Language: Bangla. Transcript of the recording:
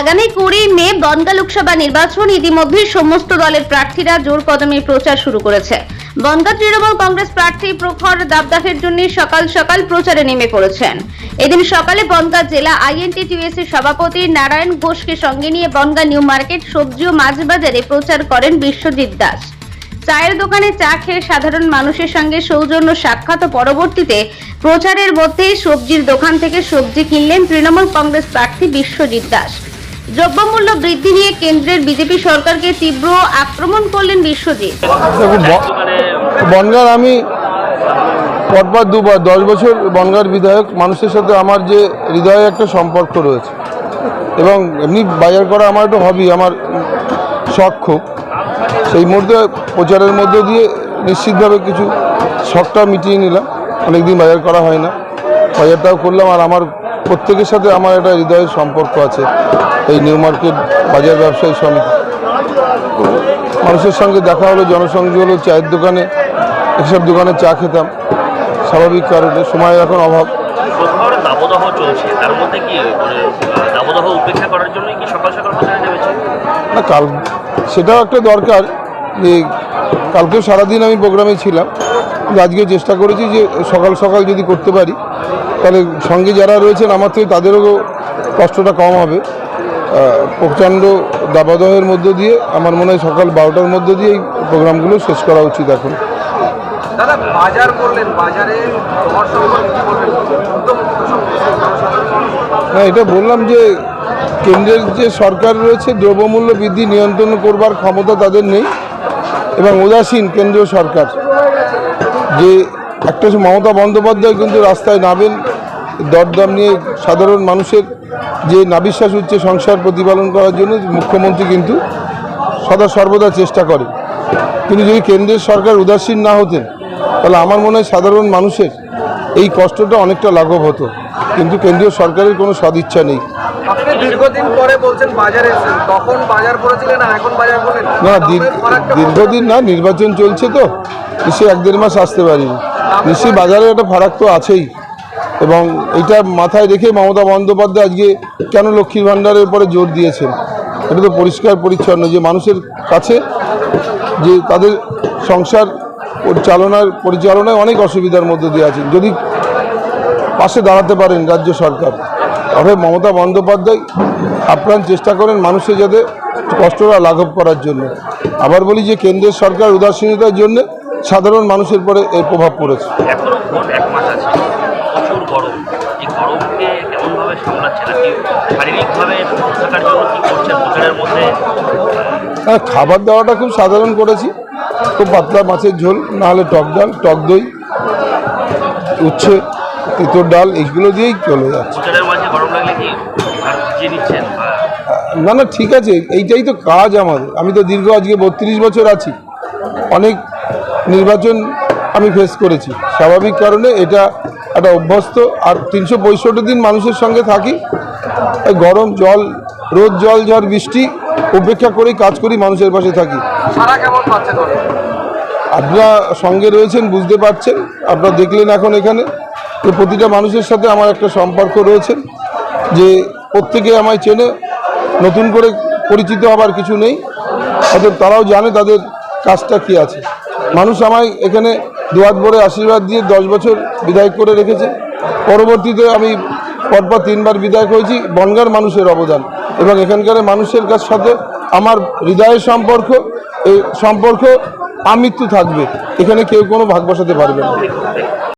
আগামী কুড়ি মে বনগা লোকসভা নির্বাচন, ইতিমধ্যে সমস্ত দলের প্রার্থীরা জোর কদমে প্রচার শুরু করেছে। বনগা তৃণমূল কংগ্রেস প্রার্থী প্রখর দাবদাহের জন্য সকাল সকাল প্রচারে নেমে পড়েছেন। এদিন সকালে বনগা জেলা আইএনটি টিউএসসি সভাপতি নারায়ণ ঘোষকে সঙ্গে নিয়ে বনগা নিউ মার্কেট সবজি ও মাছ বাজারে প্রচার করেন বিশ্বজিৎ দাস। চায়ের দোকানে চা খেয়ে সাধারণ মানুষের সঙ্গে সৌজন্য সাক্ষাৎ ও পরবর্তীতে প্রচারের মধ্যেই সবজির দোকান থেকে সবজি কিনলেন তৃণমূল কংগ্রেস প্রার্থী বিশ্বজিৎ দাস। দ্রব্যমূল্য বৃদ্ধি নিয়ে কেন্দ্রের বিজেপি সরকারকে তীব্র আক্রমণ করলেন বিশ্বজিৎ। বনগাঁর আমি পরপর দুবার দশ বছর বনগাঁর বিধায়ক, মানুষের সাথে আমার যে হৃদয়ে একটা সম্পর্ক রয়েছে। এবং এমনি বাজার করা আমার একটা হবি আমার শখ খুব। সেই মুহূর্তে প্রচারের মধ্য দিয়ে নিশ্চিতভাবে কিছু শখটা মিটিয়ে নিলাম। অনেকদিন বাজার করা হয় না। বাজারটাও করলাম আর আমার প্রত্যেকের সাথে আমার একটা হৃদয়ের সম্পর্ক আছে। এই নিউ মার্কেট বাজার ব্যবসায়ী সমিতি। মানুষের সঙ্গে দেখা হলো জনসংযোগ হলো চায়ের দোকানে এসব দোকানে চা খেতাম। স্বাভাবিক কারণে সময়ের এখন অভাব। দাবদাহ চলছে। তার মধ্যে কি মানে দাবদাহ উপেক্ষা করার জন্যই কি সকাল সকাল প্রচারে নেমেছে? না কাল সেটাও একটা দরকার যে কালকেও সারাদিন আমি প্রোগ্রামে ছিলাম। কিন্তু আজকেও চেষ্টা করেছি যে সকাল সকাল যদি করতে পারি তাহলে সঙ্গে যারা রয়েছেন আমার থেকে তাদেরও কষ্টটা কম হবে। প্রচণ্ড দাবাদহের মধ্য দিয়ে আমার মনে হয় সকাল বারোটার মধ্য দিয়ে এই প্রোগ্রামগুলো শেষ করা উচিত এখন। দাদা বাজার করলেন বাজারে হ্যাঁ এটা বললাম যে কেন্দ্রের যে সরকার রয়েছে দ্রব্যমূল্য বৃদ্ধি নিয়ন্ত্রণ করবার ক্ষমতা তাদের নেই এবং উদাসীন কেন্দ্রীয় সরকার। যে একটা মমতা বন্দ্যোপাধ্যায় কিন্তু রাস্তায় নামেন দরদাম নিয়ে সাধারণ মানুষের যে নাবিশ্বাস হচ্ছে সংসার প্রতিপালন করার জন্য মুখ্যমন্ত্রী কিন্তু সদা সর্বদা চেষ্টা করে। কিন্তু যদি কেন্দ্রের সরকার উদাসীন না হতেন তাহলে আমার মনে হয় সাধারণ মানুষের এই কষ্টটা অনেকটা লাঘব হতো। কিন্তু কেন্দ্রীয় সরকারের কোনো সদিচ্ছা নেই। আপনি দীর্ঘদিন পরে বলছেন বাজারে তখন বাজার করেছিলেন এখন বাজার না দামের দীর্ঘদিন না নির্বাচন চলছে তো। নিশ্চয়ই এক দেড় মাস আসতে পারিনি নিশ্চয়ই বাজারে একটা ফারাক তো আছেই। এবং এটা মাথায় রেখে মমতা বন্দ্যোপাধ্যায় আজকে কেন লক্ষ্মীর ভাণ্ডারের উপরে জোর দিয়েছেন? এটা তো পরিষ্কার পরিচ্ছন্ন যে মানুষের কাছে যে তাদের সংসার চালনার পরিচালনায় অনেক অসুবিধার মধ্যে দিয়ে আছেন। যদি পাশে দাঁড়াতে পারেন রাজ্য সরকার তবে মমতা বন্দ্যোপাধ্যায় আপ্রাণ চেষ্টা করেন মানুষের যাতে কষ্টটা লাঘব করার জন্য। আবার বলি যে কেন্দ্রের সরকার উদাসীনতার জন্য সাধারণ মানুষের পরে এর প্রভাব পড়েছে। হ্যাঁ খাবার দাওয়াটা খুব সাধারণ করেছি। খুব পাতলা মাছের ঝোল নাহলে টক ডাল টক দই উচ্ছে তেঁতোর ডাল এইগুলো দিয়েই চলে যাচ্ছে। না না ঠিক আছে এইটাই তো কাজ আমাদের। আমি তো দীর্ঘ আজকে বত্রিশ বছর আছি। অনেক নির্বাচন আমি ফেস করেছি। স্বাভাবিক কারণে এটা একটা অভ্যস্ত। আর তিনশো পঁয়ষট্টি দিন মানুষের সঙ্গে থাকি। গরম জল রোদ জল ঝড় বৃষ্টি উপেক্ষা করেই কাজ করি মানুষের পাশে থাকি? আপনারা সঙ্গে রয়েছেন বুঝতে পারছেন। আপনারা দেখলেন এখন এখানে যে প্রতিটা মানুষের সাথে আমার একটা সম্পর্ক রয়েছে যে প্রত্যেকে আমায় চেনে। নতুন করে পরিচিত হবার কিছু নেই। অতএব তারাও জানে তাদের কাজটা কী আছে। মানুষ আমায় এখানে দুয়াত ভরে আশীর্বাদ দিয়ে দশ বছর বিধায়ক করে রেখেছে। পরবর্তীতে আমি পরপর তিনবার বিধায়ক হয়েছি, বনগার মানুষের অবদান এবং এখানকার মানুষের কাছ সাথে আমার হৃদয়ের সম্পর্ক সম্পর্ক আমৃত্যু থাকবে। এখানে কেউ কোনো ভাগ বসাতে পারবে না।